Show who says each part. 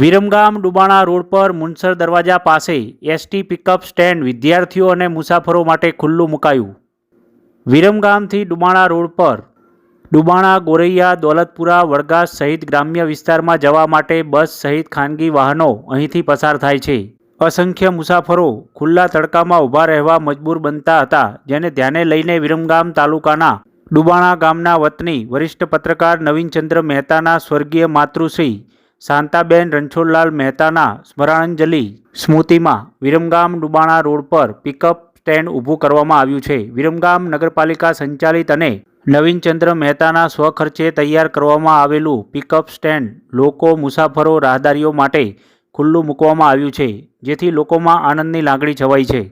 Speaker 1: Viramgam Dubana road પર મુનસર દરવાજા પાસે એસટી પિકઅપ સ્ટેન્ડ વિદ્યાર્થીઓ અને મુસાફરો માટે ખુલ્લું મુકાયું. વિરમગામથી ડુબાણા રોડ પર ડુબાણા, ગોરૈયા, દોલતપુરા વડગાસ સહિત ગ્રામ્ય વિસ્તારમાં જવા માટે બસ સહિત ખાનગી વાહનો અહીંથી પસાર થાય છે. અસંખ્ય મુસાફરો ખુલ્લા તડકામાં ઊભા રહેવા મજબૂર બનતા હતા, જેને ધ્યાને લઈને વિરમગામ તાલુકાના ડુબાણા ગામના વતની વરિષ્ઠ પત્રકાર નવીનચંદ્ર મહેતાના સ્વર્ગીય માતૃશ્રી શાંતાબેન રણછોડલાલ મહેતાના સ્મરણાંજલિ સ્મૃતિમાં વિરમગામ ડુબાણા રોડ પર પિકઅપ સ્ટેન્ડ ઊભું કરવામાં આવ્યું છે. વિરમગામ નગરપાલિકા સંચાલિત અને નવીનચંદ્ર મહેતાના સ્વખર્ચે તૈયાર કરવામાં આવેલું પિકઅપ સ્ટેન્ડ લોકો, મુસાફરો, રાહદારીઓ માટે ખુલ્લું મૂકવામાં આવ્યું છે, જેથી લોકોમાં આનંદની લાગણી છવાઈ છે.